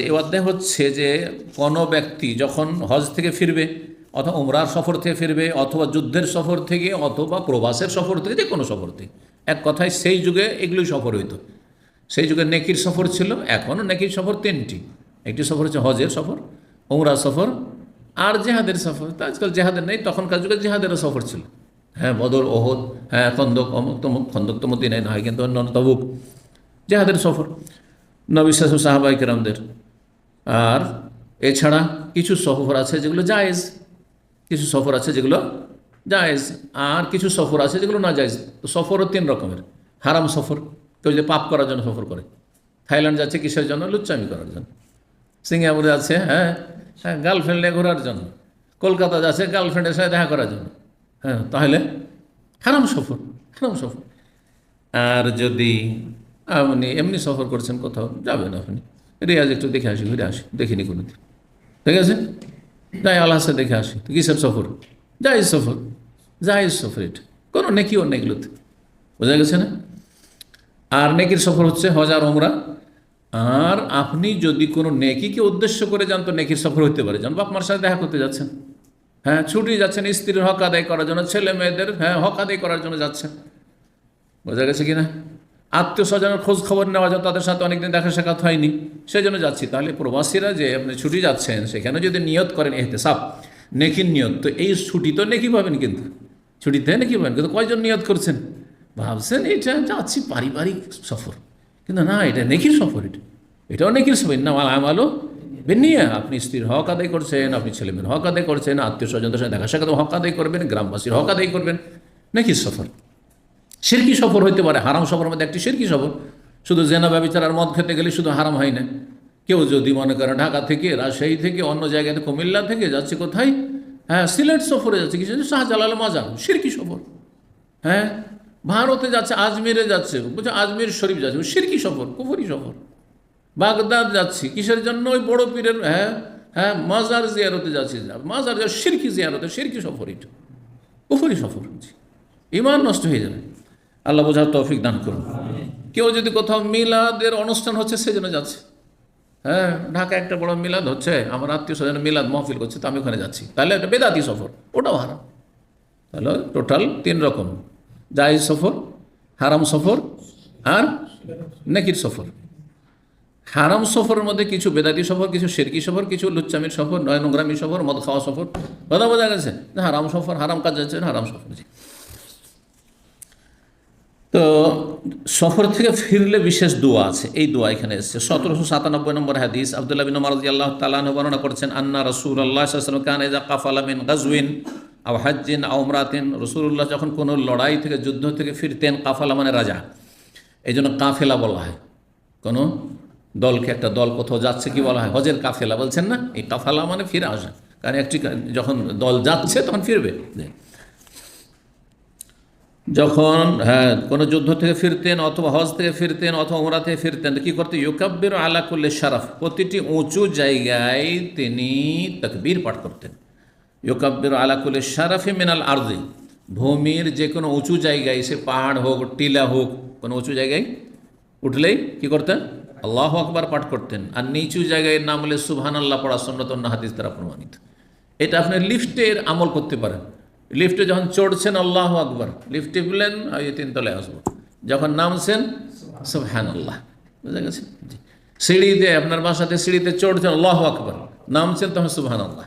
এই অধ্যায় হচ্ছে যে কোনো ব্যক্তি যখন হজ থেকে ফিরবে, অথবা উমরার সফর থেকে ফিরবে, অথবা যুদ্ধের সফর থেকে, অথবা প্রবাসের সফর থেকে, যে কোনো সফর থেকে। এক কথায় সেই যুগে এগুলোই সফর হইতো। সেই যুগে নেকির সফর ছিল, এখনও নেকির সফর তিনটি। একটি সফর হচ্ছে হজের সফর উমরা সফর, আর জেহাদের সফর। তা আজকাল জেহাদের নেই, তখনকার যুগে জেহাদেরও সফর ছিল। হ্যাঁ বদর, ওহদ হ্যাঁ খন্দক, অমুক, তমুক, খন্দক তমুক দিনে নয়, কিন্তু অন্য তবুক। জেহাদের সফর। নবিশ্বাস সাহাবাই কেরামদের। আর এছাড়া কিছু সফর আছে যেগুলো জায়েজ, কিছু সফর আছে যেগুলো জায়েজ, আর কিছু সফর আছে যেগুলো না জায়েজ। তো সফরও তিন রকমের। হারাম সফর, কেউ যে পাপ করার জন্য সফর করে। থাইল্যান্ড যাচ্ছে কিসের জন্য? লুচ্চামি করার জন্য। সিঙ্গাপুরে যাচ্ছে হ্যাঁ হ্যাঁ গার্লফ্রেন্ড নিয়ে ঘোরার জন্য। কলকাতা যাচ্ছে গার্লফ্রেন্ডের সাথে দেখা করার জন্য। হ্যাঁ তাহলে হারাম সফর হারাম সফর। আর যদি আপনি এমনি সফর করছেন, কোথাও যাবেন আপনি। রিয়াজ একটু দেখে আসি, ঘুরে আসি দেখিনি কোনোদিন। ঠিক আছে? যাই, আল্লাহ দেখে আসি। তো কিসের সফর? যাই সফর যাই সফর এটা। কোনো নেকিও নেই এগুলোতে বোঝা গেছে না? আর নেকির সফর হচ্ছে হজার ওমরা আর আপনি যদি কোনো নেকিকে উদ্দেশ্য করে যান, তো নেকির সফর হতে পারে। যান বাপ মার সাথে দেখা করতে যাচ্ছেন। হ্যাঁ ছুটি যাচ্ছেন, স্ত্রীর হক আদায় করার জন্য, ছেলে মেয়েদের হ্যাঁ হক আদায় করার জন্য যাচ্ছেন। বোঝা গেছে কি না? আত্মীয় স্বজনের খোঁজ খবর নেওয়া যায় তাদের সাথে অনেকদিন দেখা সাক্ষাৎ হয়নি। সেই জন্য যাচ্ছি। তাহলে প্রবাসীরা যে আপনি ছুটি যাচ্ছেন, সেখানে যদি নিয়ত করেন এহতে সাপ নেকির নিয়ত, তো এই ছুটি তো নেকি পাবেন কিন্তু। ছুটিতে নেকি পাবেন, কিন্তু কয়জন নিয়ত করছেন? ভাবছেন এটা যাচ্ছি পারিবারিক সফর। কিন্তু না, এটা নেকির সফর এটা। এটাও নেকির সফর। না আমালো নিয়ে আপনি স্ত্রীর হক আদায় করছেন, আপনি ছেলেমেয়ের হক আদায় করছেন আত্মীয় স্বজনদের সাথে দেখা সাক্ষাৎ হক আদায় করবেন, গ্রামবাসীর হক আদায় করবেন। নেকির সফর। সিরকি সফর হইতে পারে, হারাম সফরের মধ্যে একটি সিরকি সফর। শুধু জেনা ব্যবচার আর মদ খেতে গেলে শুধু হারাম হয় না। কেউ যদি মনে করে ঢাকা থেকে, রাজশাহী থেকে, অন্য জায়গাতে কুমিল্লা থেকে যাচ্ছে কোথায়? হ্যাঁ সিলেট সফরে যাচ্ছে কিছু শাহজালাল মাজার সিরকি সফর। হ্যাঁ ভারতে যাচ্ছে, আজমিরে যাচ্ছে বলছে আজমির শরীফ যাচ্ছে সিরকি সফর, কুফরি সফর। বাগদাদ যাচ্ছি, কিসের জন্য ওই বড় পীরের হ্যাঁ হ্যাঁ মাজার জিয়ারতে যাচ্ছি, মাজার যা সিরকি জিয়ারতে সিরকি সফর এটা। কুফরি সফর হচ্ছে। ইমান নষ্ট হয়ে যাবে। আল্লাহ বোঝার তৌফিক দান করুন। কেউ যদি কোথাও মিলাদের অনুষ্ঠান হচ্ছে সেজন্য যাচ্ছে। হ্যাঁ ঢাকা একটা বড় মিলাদ হচ্ছে আমার আত্মীয় স্বজন মিলাদ মহফিল করছে তো আমি ওখানে যাচ্ছি। তাহলে একটা বেদাতি সফর ওটাও হারাম। তাহলে টোটাল তিন রকম জাহিজ সফর হারাম সফর আর নেকির সফর। হারাম সফরের মধ্যে কিছু বেদাতি সফর কিছু শেরকি সফর কিছু লুচ্চামির সফর নয় নোংরামি সফর মদ খাওয়া সফর। কথা বোঝা গেছে? হারাম সফর হারাম কাজ যাচ্ছে হারাম সফর। তো সফর থেকে ফিরলে বিশেষ দোয়া আছে। এই দোয়া এখানে এসছে। সতেরোশো সাতানব্বই নম্বর হাদিস, আবদুল্লাহ বিন মারজি আল্লাহ তালাহ বর্ণনা করছেন, আন্না রসুল আল্লাহ কান এজা কাফালামিন গাজউইন আও হাজ্জিন আওমরাতিন রসুল্লাহ যখন কোনো লড়াই থেকে, যুদ্ধ থেকে ফিরতেন, কাফালা মানে রাজা। এই জন্য কাফেলা বলা হয়। কোনো দলকে একটা দল কোথাও যাচ্ছে কি বলা হয়? হজের কাফেলা বলছেন না? এই কাফালা মানে ফিরে আসা। কারণ একটি যখন দল যাচ্ছে তখন ফিরবে। যখন হ্যাঁ কোনো যুদ্ধ থেকে ফিরতেন অথবা হজ থেকে ফিরতেন অথবা ওমরা থেকে ফিরতেন কি করতে? ইউকাব্বির আলা করলে শারাফ। প্রতিটি উঁচু জায়গায় তিনি তকবীর পাঠ করতেন। ইউকাব্বির আলা করলে শারাফে মিনাল আর্জি। ভূমির যে কোনো উঁচু জায়গায়, সে পাহাড় হোক, টিলা হোক, কোনো উঁচু জায়গায় উঠলেই কি করতেন? আল্লাহ আকবার পাঠ করতেন। আর নিচু জায়গায় নাম হলে সুবহান আল্লাহ পড়া সন্ন্যতন্য হাদিস দ্বারা প্রমাণিত। এটা আপনি লিফটের আমল করতে পারেন। লিফটে যখন চড়ছেন আল্লাহ আকবর, লিফট টিপলেন এই তিনতলায় আসব। যখন নামছেন সব হ্যান আল্লাহ বুঝা গেছে? সিঁড়িতে, আপনার বাসাতে সিঁড়িতে চড়ছেন, আল্লাহ আকবর। নামছেন তখন সুবহান আল্লাহ